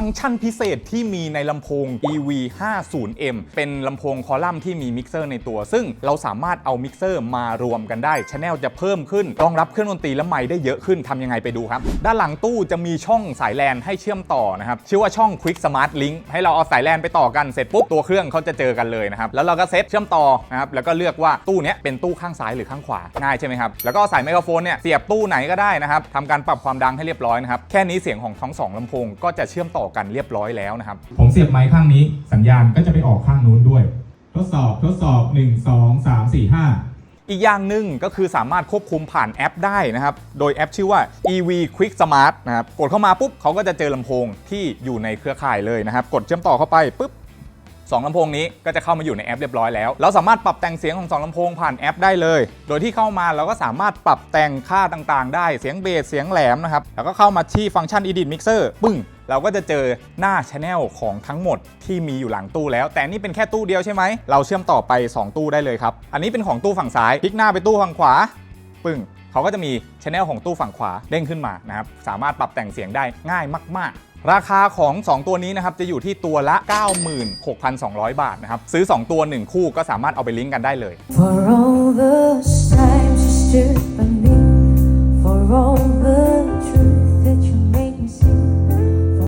ฟังก์ชันพิเศษที่มีในลำโพง EV 50M เป็นลำโพงคอลัมน์ที่มีมิกเซอร์ในตัว ซึ่งเราสามารถเอามิกเซอร์มารวมกันได้ชแนลจะเพิ่มขึ้น รองรับเครื่องดนตรีและไมค์ได้เยอะขึ้นทำยังไงไปดูครับ ด้านหลังตู้จะมีช่องสายแลนให้เชื่อมต่อนะครับ ชื่อว่าช่อง Quick Smart Link ให้เราเอาสายแลนไปต่อกันเสร็จปุ๊บตัวเครื่องเขาจะเจอกันเลยนะครับแล้วเราก็เซตเชื่อมต่อนะครับแล้วก็เลือกว่าตู้เนี้ยเป็นตู้ข้างซ้ายหรือข้างขวาง่ายใช่ไหมครับแล้วก็สายไมโครโฟนเนี่ยเสียบตู้ไหนก็ได้นะครับทำการปรับความดังให้เรียบร้อยนะครับแค่นี้เสียงของทั้งสองลำโพงก็จะเชื่อมต่อกันเรียบร้อยแล้วนะครับ ผมเสียบไม้ข้างนี้สัญญาณก็จะไปออกข้างนู้นด้วย ทดสอบทดสอบ 1 2 3 4 5อีกอย่างหนึ่งก็คือสามารถควบคุมผ่านแอปได้นะครับ โดยแอปชื่อว่า EV Quick Smart นะครับ กดเข้ามาปุ๊บเขาก็จะเจอลำโพงที่อยู่ในเครือข่ายเลยนะครับ กดเชื่อมต่อเข้าไปปุ๊บ สองลำโพงนี้ก็จะเข้ามาอยู่ในแอปเรียบร้อยแล้ว เราสามารถปรับแต่งเสียงของสองลำโพงผ่านแอปได้เลย โดยที่เข้ามาเราก็สามารถปรับแต่งค่าต่างๆ ได้ เสียงเบส เสียงแหลมนะครับ แล้วก็เข้ามาที่ฟังก์ชัน Edit Mixer ปึ้ง เราก็จะเจอหน้าช anel ของทั้งหมดที่มีอยู่หลังตู้แล้ว แต่นี่เป็นแค่ตู้เดียวใช่ไหม เราเชื่อมต่อไป 2 ตู้ได้เลยครับ อันนี้เป็นของตู้ฝั่งซ้าย พลิกหน้าไปตู้ฝั่งขวา ปึ้ง เขาก็จะมีช anel ของตู้ฝั่งขวาเด้งขึ้นมานะครับ สามารถปรับแต่งเสียงได้ง่ายมาก ๆ ราคาของ 2 ตัวนี้นะครับจะอยู่ที่ตัวละ 96,200 บาทนะครับซื้อ 2 ตัว 1 คู่ก็สามารถเอาไปลิงก์กันได้เลย For all the times you stood by